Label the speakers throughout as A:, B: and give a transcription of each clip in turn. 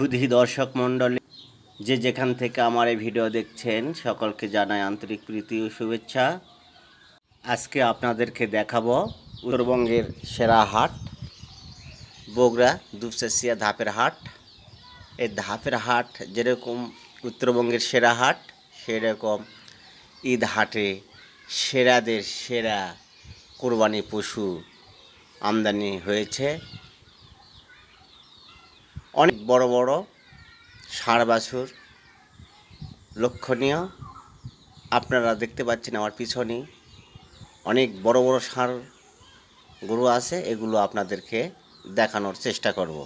A: সুধী দর্শক মণ্ডলী, যে যেখান থেকে আমার এই ভিডিও দেখছেন, সকলকে জানাই আন্তরিক প্রীতি ও শুভেচ্ছা। আজকে আপনাদেরকে দেখাবো উত্তরবঙ্গের সেরা হাট, বগুড়া দুপচাচিয়া ধাপের হাট। এই ধাপের হাট যেরকম উত্তরবঙ্গের সেরা হাট, সেরকম ঈদ হাটে সেরাদের সেরা কোরবানি পশু আমদানি হয়েছে। অনেক বড় বড় ষাঁড় বাছুর, লক্ষণীয়। আপনারা দেখতে পাচ্ছেন আমার পিছনে অনেক বড় বড় ষাঁড় গরু আছে, এগুলো আপনাদেরকে দেখানোর চেষ্টা করব।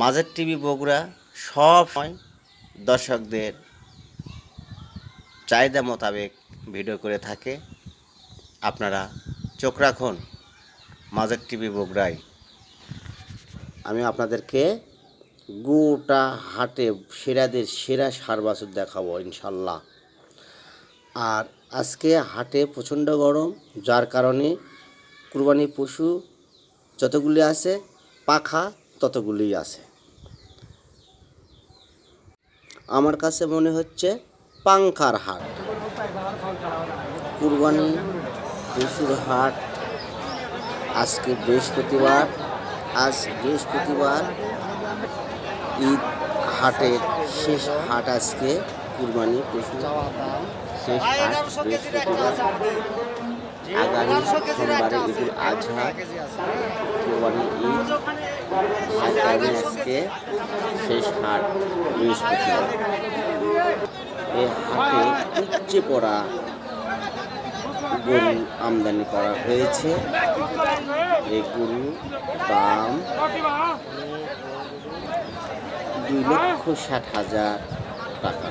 A: মাঝের টিভি বগুড়া সব সময় দর্শকদের চাহিদা মোতাবেক ভিডিও করে থাকে। আপনারা চোখ রাখুন, মাঝের টিভি বগুড়ায়। আমি আপনাদেরকে গোটা হাটে সেরাদের সেরা সার বাছুর দেখাবো, ইনশাল্লাহ। আর আজকে হাটে প্রচণ্ড গরম, যার কারণে কুরবানি পশু যতগুলি আছে, পাখা ততগুলি আছে। আমার কাছে মনে হচ্ছে পাংখার হাট। কুরবানি পশুর হাট আজকে বৃহস্পতিবার। আজ বৃহস্পতিবার ঈদ হাটের শেষ হাট আজকে কুরবানি পশু শেষ হাট বৃহস্পতিবার। আগামী সোমবারে ঈদুল আজহা কুরবানি ঈদ আগামী আজকে শেষ হাট বৃহস্পতিবার। এই হাটে উপচে পড়া গরু আমদানি করা হয়েছে। এই গরু দাম দুই লক্ষ ষাট হাজার টাকা।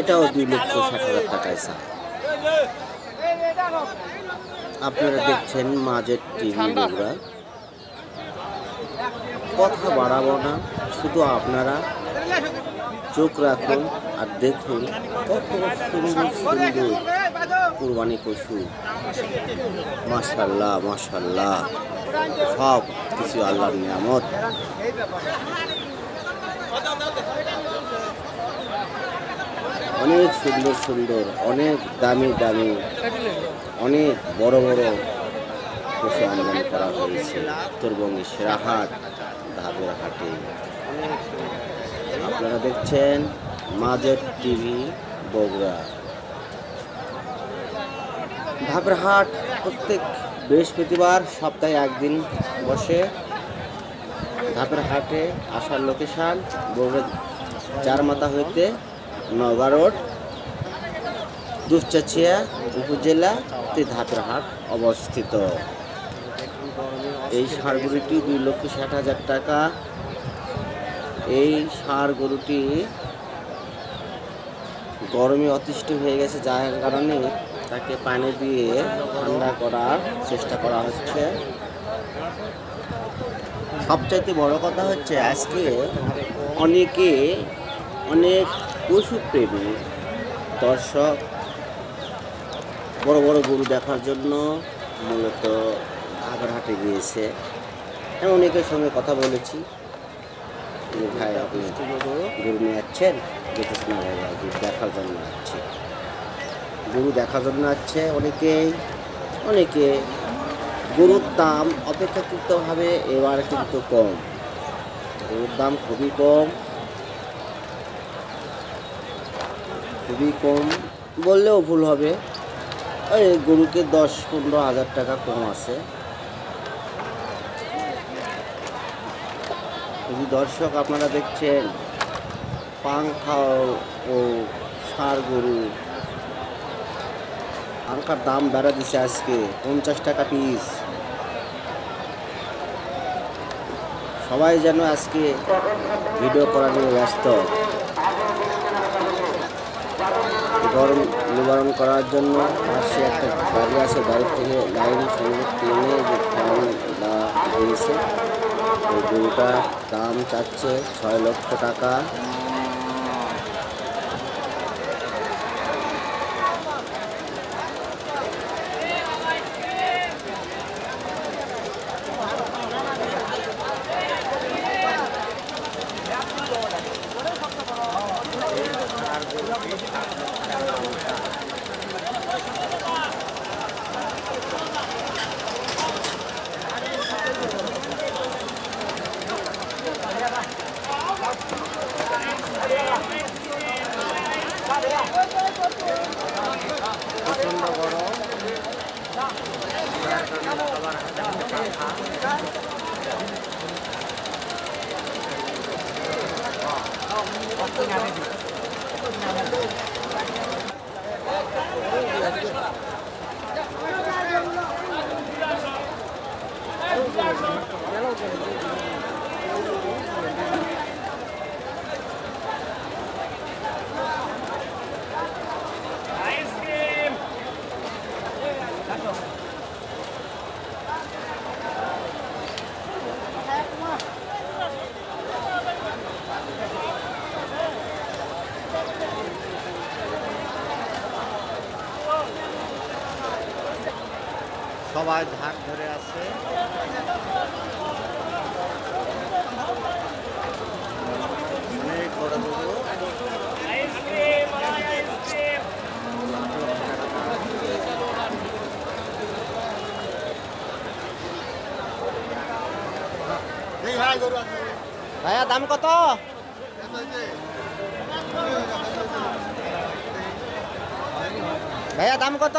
A: এটাও দুই লক্ষ ষাট হাজার টাকায় চায় আপনারা দেখছেন মাঝের টিভি কথা বাড়াবো না, শুধু আপনারা চোখ রাখুন আর দেখুন কত সুন্দর সুন্দর কুরবানি পশু। মাশাল্লাহ মাশাল্লাহ সব কিছু আল্লাহর নিয়ামত। অনেক সুন্দর সুন্দর, অনেক দামি দামি, অনেক বড় বড় পশু আমদানি করা হয়েছে। উত্তরবঙ্গের সেরাহাট ধাবের হাটে। আপনারা দেখছেন মাঝের টিভি, বগুড়া। ধাপের হাট প্রত্যেক বৃহস্পতিবার সপ্তাহে একদিন বসে ধাপের হাটে আসার লোকেশান বগুড়া চার মাথা হইতে নগা রোড, দুপচাচিয়া উপজেলাতে ধাপের হাট অবস্থিত। এই সারগুলিটি দুই লক্ষ ষাট হাজার টাকা। এই ষাঁড় গরুটি গরমে অতিষ্ঠ হয়ে গেছে, যার কারণে তাকে পানি দিয়ে ঠান্ডা করার চেষ্টা করা হচ্ছে। সবচাইতে বড় কথা হচ্ছে, আজকে অনেকে অনেক পশুপ্রেমী দর্শক বড় বড় গরু দেখার জন্য মূলত হাটে গিয়েছে। আমি অনেকের সঙ্গে কথা বলেছি। ভাই আপনি গরু নিয়ে যাচ্ছেন দেখার জন্য যাচ্ছে গরু দেখার জন্য যাচ্ছে অনেকেই। অনেকে গরুর দাম অপেক্ষাকৃতভাবে এবার কিন্তু কম। গরুর দাম খুবই কম। খুবই কম বললেও ভুল হবে। এই গরুকে দশ পনেরো হাজার টাকা কম আছে। যদি দর্শক আপনারা দেখছেন পাংখা ও ষাঁড় গরু পাংখার দাম বেড়া দিছে আজকে, পঞ্চাশ টাকা পিস সবাই যেন আজকে ভিডিও করা নিয়ে ব্যস্ত। গরম নিবারণ করার জন্য পাশে একটা গাড়ি আছে, গাড়ি থেকে লাইন সঙ্গে টেনে যে ফ্যান দেওয়া হয়েছে গরুটার দাম চাচ্ছে ছয় লক্ষ টাকা। প্রচন্ড গরম সবার হাতে হাতে পাখা Yellow সবাই ধার ধরে আছে। ভাইয়া দাম কত? ভাইয়া দাম কত?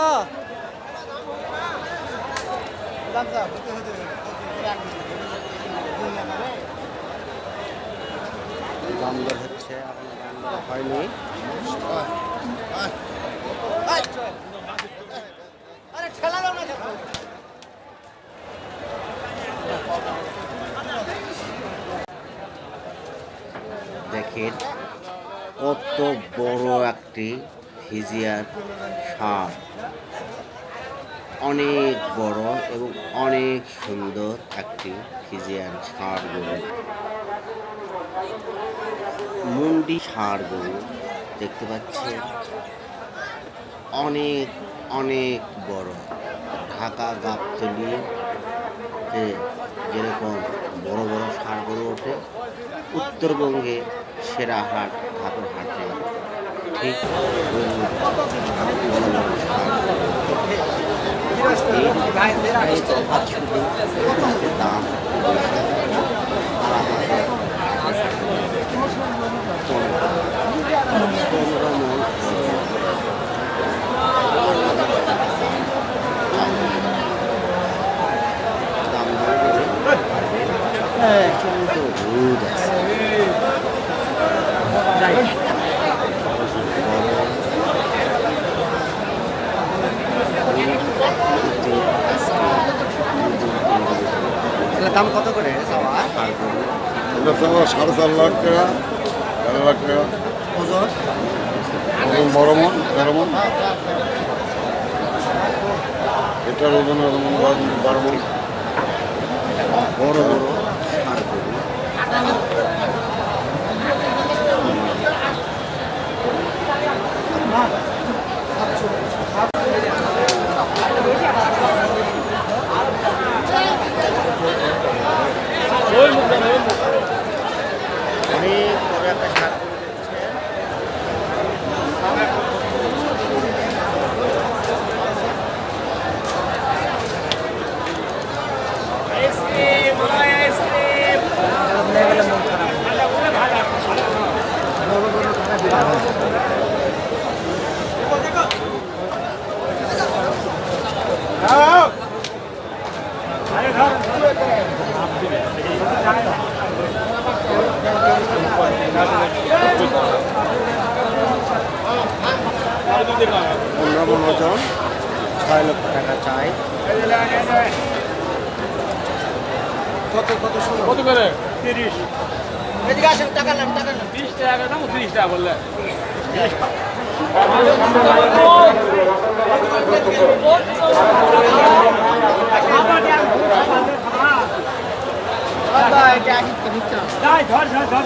A: দাম দর হচ্ছে হয়নি। দেখেন কত বড় একটি ফিজিয়ার সাপ। অনেক বড় এবং অনেক সুন্দর একটি ফিজিয়ান ষাঁড় গরু। মুন্ডি ষাঁড় গরু দেখতে পাচ্ছেন অনেক অনেক বড়। ঢাকা গাবতলি যেরকম বড় বড় ষাঁড় গরু ওঠে, উত্তরবঙ্গে সেরা হাট ধাপের হাটে শুধু দাম আর আমাদের পনেরো মন দাম দর করে কিন্তু রোদ আছে দাম কত করে
B: এটা তো সাড়ে চার লাখ টাকা তেরো লাখ টাকা।
A: ওজন?
B: বড় মন তেরো মন। এটার ওজন বারো মন
A: বড় বড়। ওজন ছয় লক্ষ টাকা চাই। কত কত ষোলো
C: কত করে? তিরিশ।
A: এদিকে আসেন টাকা নেন টাকা নেন।
C: তিরিশ টাকা দাম তিরিশ টাকা বললে ধর ধর ধর।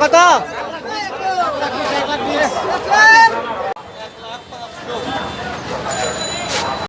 A: কত?